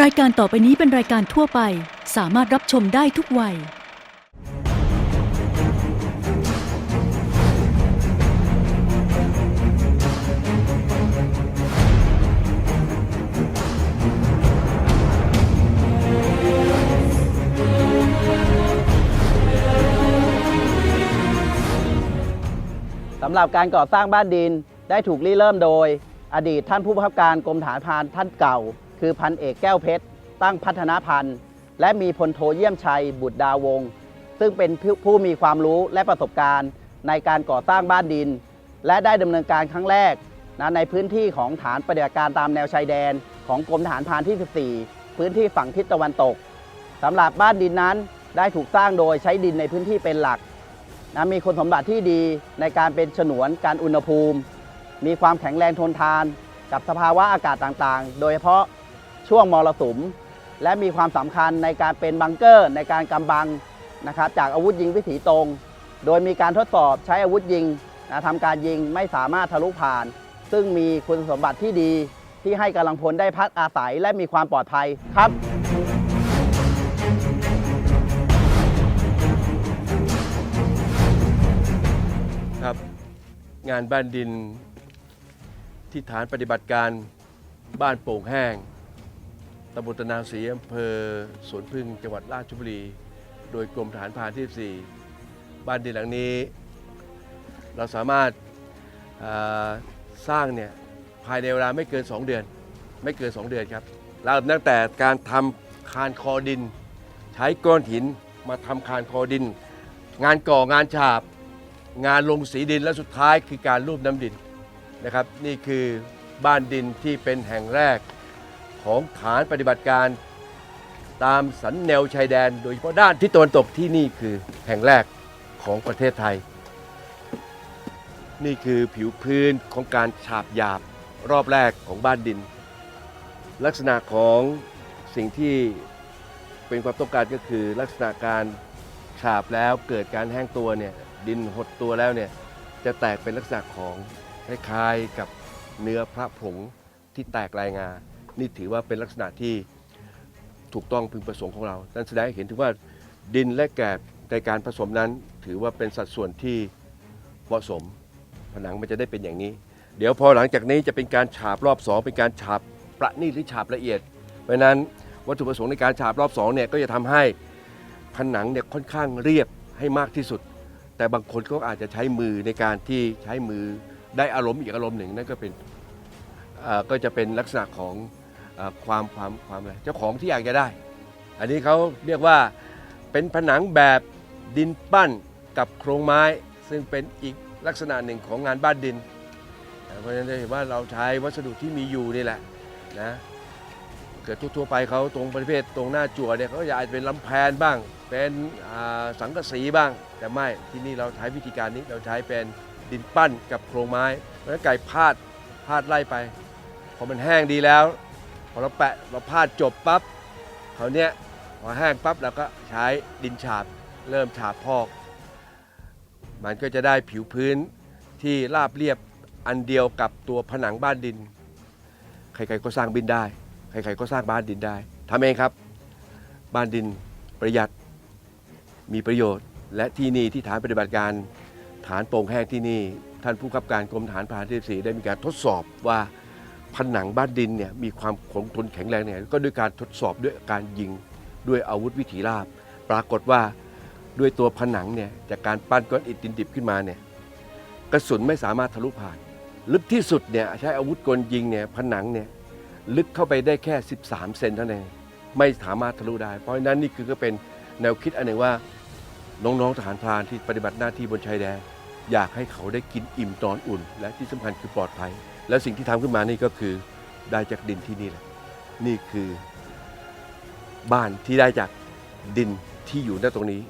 รายการต่อไปนี้เป็นรายการทั่วไป สามารถรับชมได้ทุกวัย สำหรับการก่อสร้างบ้านดินได้ถูกริเริ่มโดย อดีตท่านผู้บังคับการกรมฐานพรานท่านเก่า คือพันเอกแก้วเพชร ตั้งพัฒนาพันธ์ และมีพลโทเยี่ยมชัย บุตรดาวง ซึ่งเป็นผู้มีความรู้และประสบการณ์ ในการก่อสร้างบ้านดิน และได้ดำเนินการครั้งแรกนะในพื้นที่ของฐานปฏิบัติการตามแนวชายแดน ของกรมทหารพานที่ 14 พื้นที่ฝั่งทิศตะวันตกสำหรับบ้านดินนั้นได้ถูกสร้างโดยใช้ดินในพื้นที่เป็นหลักนะมีคุณสมบัติที่ดีในการเป็นฉนวนการอุณหภูมิ มีความแข็งแรงทนทาน กับสภาวะอากาศต่างๆ โดยเฉพาะ ช่วงมรสุม และมีความสำคัญในการเป็นบังเกอร์ ในการกำบังนะครับจากอาวุธยิงวิถีตรง โดยมีการทดสอบใช้อาวุธยิงนะทำการยิงไม่สามารถทะลุผ่าน ซึ่งมีคุณสมบัติที่ดีที่ให้กำลังพลได้พักอาศัยและมีความปลอดภัยครับครับ งานบ้านดินที่ฐานปฏิบัติการบ้านโป่งแห้ง ตำบลตะนาวศรีอำเภอสวนพึ่งจังหวัดราชบุรี โดยกรมฐานพรานที่4บ้านดินหลังนี้ เราสามารถาสร้างเนี่ยภายในเวลาไม่เกิน 2 เดือน ไม่เกิน 2 เดือนครับเริ่มตั้งแต่การทำคานคอดิน ใช้ก้อนหินมาทำคานคอดิน งานก่องานฉาบ งานลงสีดินและสุดท้ายคือการรูปน้ำดินนะครับ นี่คือบ้านดินที่เป็นแห่งแรก ของฐานปฏิบัติการ ตามสันแนวชายแดน โดยเฉพาะด้านที่ตะวันตกที่นี่คือแห่งแรกของประเทศไทย นี่คือผิวพื้นของการฉาบหยาบรอบแรกของบ้านดิน ลักษณะของสิ่งที่เป็นความต้องการก็คือลักษณะการฉาบแล้วเกิดการแห้งตัวเนี่ยดินหดตัวแล้วเนี่ยจะแตกเป็นลักษณะของคล้ายๆกับเนื้อพระผงที่แตกลายงา นี่ถือว่าเป็นลักษณะที่ถูกต้องพึงประสงค์ของเรา นั่นแสดงให้เห็นถึงว่าดินและแกบในการผสมนั้น ถือว่าเป็นสัดส่วนที่เหมาะสม ผนังมันจะได้เป็นอย่างนี้ เดี๋ยวพอหลังจากนี้จะเป็นการฉาบรอบสองเป็นการฉาบประณีตหรือฉาบละเอียด เพราะนั้นวัตถุประสงค์ในการฉาบรอบสองเนี่ยก็จะทำให้ผนังเนี่ยค่อนข้างเรียบให้มากที่สุด แต่บางคนก็อาจจะใช้มือในการที่ใช้มือได้อารมณ์อีกอารมณ์หนึ่งนั่นก็เป็นก็จะเป็นลักษณะของ อ่อความความความอะไรเจ้าของที่อยากจะได้ อันนี้เขาเรียกว่าเป็นผนังแบบดินปั้นกับโครงไม้ ซึ่งเป็นอีกลักษณะหนึ่งของงานบ้านดินเพราะฉะนั้นจะเห็นว่าเราใช้วัสดุที่มีอยู่นี่แหละนะเกิดทั่วๆไปเขาตรงประเภทตรงหน้าจั่วเนี่ยเขาจะอาจจะเป็นลำแพนบ้าง เป็นอ่าสังกะสีบ้าง แต่ไม่ที่นี่เราใช้วิธีการนี้เราใช้เป็นดินปั้นกับโครงไม้เพราะฉะนั้นไก่พาดพาดไล่ไป พอมันแห้งดีแล้ว พอเราแปะเราพาดจบปั๊บเขาวเนี้ยพอแห้งปั๊บเราก็ใช้ดินฉาบเริ่มฉาบพอก มันก็จะได้ผิวพื้นที่ราบเรียบอันเดียวกับตัวผนังบ้านดิน ใครๆก็สร้างบินได้ ใครๆก็สร้างบ้านดินได้ทำเองครับ บ้านดินประหยัดมีประโยชน์ และที่นี่ที่ฐานปฏิบัติการฐานโป่งแห้งที่นี่ ท่านผู้ขับการกรมฐานพรานที่สีได้มีการทดสอบว่า ผนังบ้านดินเนี่ยมีความคงทนแข็งแรงเนี่ยก็ด้วยการทดสอบด้วยการยิงด้วยอาวุธวิถีราบ ปรากฏว่าด้วยตัวผนังเนี่ยจากการปั้นก้อนอิฐดินดิบขึ้นมาเนี่ยกระสุนไม่สามารถทะลุผ่าน ลึกที่สุดเนี่ยใช้อาวุธกลยิงเนี่ยผนังเนี่ยลึกเข้าไปได้แค่ 13 เซนเท่านั้นไม่สามารถทะลุได้ เพราะฉะนั้นนี่คือก็เป็นแนวคิดอันหนึ่งว่าน้องๆทหารพรานที่ปฏิบัติหน้าที่บนชายแดน อยากให้เขาได้กินอิ่มนอนอุ่น และที่สำคัญคือปลอดภัย และสิ่งที่ทำขึ้นมานี่ก็คือได้จากดินที่นี่แหละ นี่คือบ้านที่ได้จากดินที่อยู่ณตรงนี้